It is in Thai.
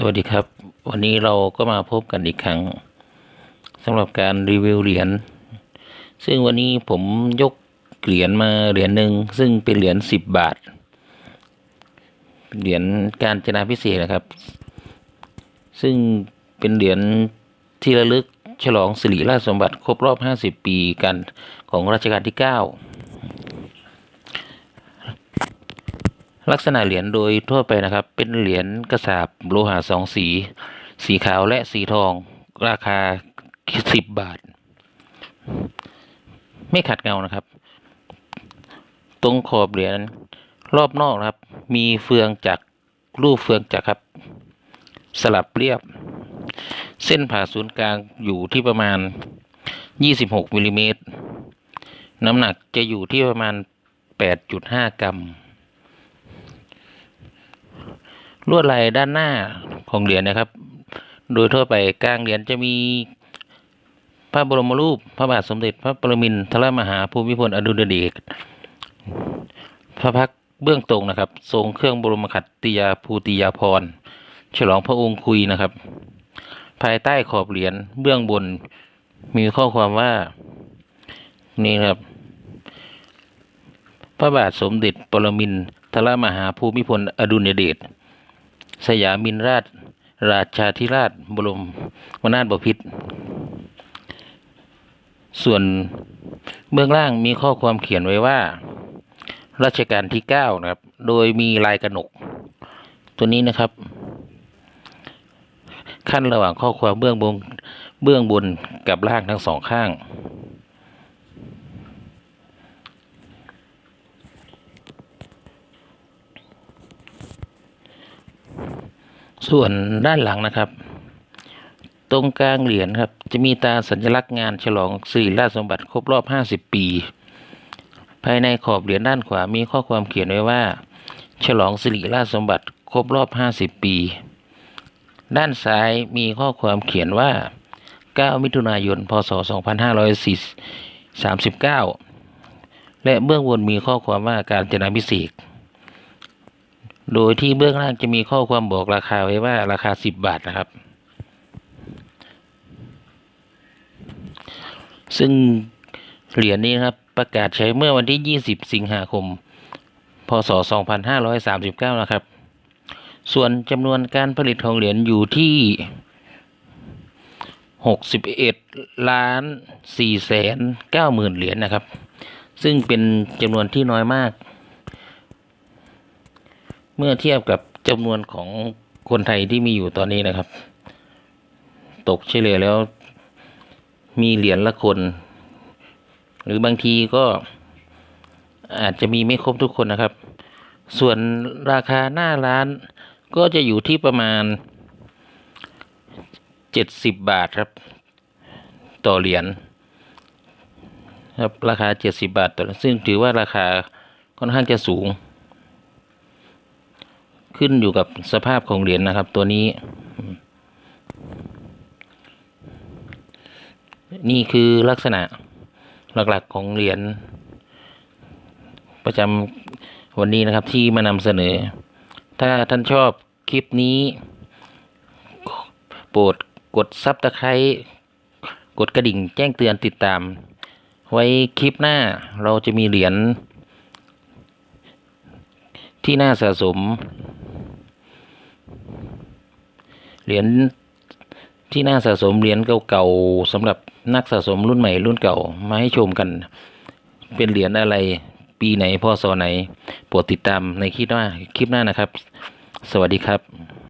สวัสดีครับ วันนี้เราก็มาพบกันอีกครั้งสำหรับการรีวิวเหรียญซึ่งวันนี้ผมยกเหรียญมาเหรียญหนึ่งซึ่งเป็นเหรียญสิบบาทเหรียญการจนาพิเศษนะครับ ซึ่งเป็นเหรียญที่ระลึกฉลองสิริราชสมบัติครบรอบ 50 ปีกันของรัชกาลที่ 9 ลักษณะเหรียญโดยทั่วไปนะครับ เป็นเหรียญกระสาบโลหะสองสี สีขาวและสีทอง ราคาสิบบาท ไม่ขัดเงานะครับ ตรงขอบเหรียญรอบนอกนะครับ มีเฟืองจากรูปเฟืองจักครับ สลับเรียบ เส้นผ่าศูนย์กลางอยู่ที่ประมาณ 26มิลลิเมตรน้ำหนักจะอยู่ที่ประมาณ 8.5 กรัม ลวดลายด้านหน้าของเหรียญนะครับ โดยทั่วไปกลางเหรียญจะมีพระบรมรูป พระบาทสมเด็จพระปรมินทรมหาภูมิพลอดุลยเดชพระพักเบื้องตรงนะครับ ทรงเครื่องบรมขัตติยาภูติยาภรฉลองพระองค์คุยนะครับ ภายใต้ขอบเหรียญเบื้องบนมีข้อความว่านี่ครับ พระบาทสมเด็จปรมินทรมหาภูมิพลอดุลยเดช สยามินราช ราชาธิราช บรมนาถบพิตรส่วนเบื้องล่างมีข้อความเขียนไว้ว่า รัชกาลที่เก้านะครับ โดยมีลายกระหนก ตัวนี้นะครับ ขั้นระหว่างข้อความเบื้องบนเบื้องบนกับล่างทั้งสองข้าง ส่วนด้านหลังนะครับ ตรงกลางเหรียญครับ จะมีตาสัญลักษณ์งานฉลองสิริราชสมบัติครบรอบ 50 ปี ภายในขอบเหรียญด้านขวามีข้อความเขียนไว้ว่า ฉลองสิริราชสมบัติครบรอบ 50 ปี ด้านซ้ายมีข้อความเขียนว่า 9 มิถุนายน พศ 2539 และเบื้องบนมีข้อความว่าการจนาพิเศษ โดยที่เบื้องล่างจะมีข้อความบอกราคาไว้ว่าราคา 10 บาทนะครับ ซึ่งเหรียญนี้นะครับประกาศใช้เมื่อวันที่ 20 สิงหาคม พศ 2539 นะครับ ส่วนจำนวนการผลิตของเหรียญอยู่ที่ 61 ล้าน4แสน9หมื่นเหรียญนะครับ ซึ่งเป็นจำนวนที่น้อยมาก เมื่อเทียบกับจำนวนของคนไทยที่มีอยู่ตอนนี้นะครับ ตกเฉลี่ยแล้วมีเหรียญละคน หรือบางทีก็อาจจะมีไม่ครบทุกคนนะครับ ส่วนราคาหน้าร้านก็จะอยู่ที่ประมาณเจ็ดสิบบาทครับ ต่อเหรียญครับราคาเจ็ดสิบาทต่อซึ่งถือว่าราคาค่อนข้างจะสูง ขึ้นอยู่กับสภาพของเหรียญนะครับ ตัวนี้ นี่คือลักษณะหลักๆของเหรียญประจำวันนี้นะครับที่มานำเสนอ ถ้าท่านชอบคลิปนี้ โปรดกดซับตะไคร้กดกระดิ่งแจ้งเตือนติดตาม ไว้คลิปหน้าเราจะมีเหรียญที่น่าสะสม เหรียญที่น่าสะสมเหรียญเก่าๆสำหรับนักสะสมรุ่นใหม่รุ่นเก่ามาให้ชมกัน เป็นเหรียญอะไรปีไหนพศไหนโปรดติดตามในคลิปหน้าคลิปหน้านะครับ สวัสดีครับ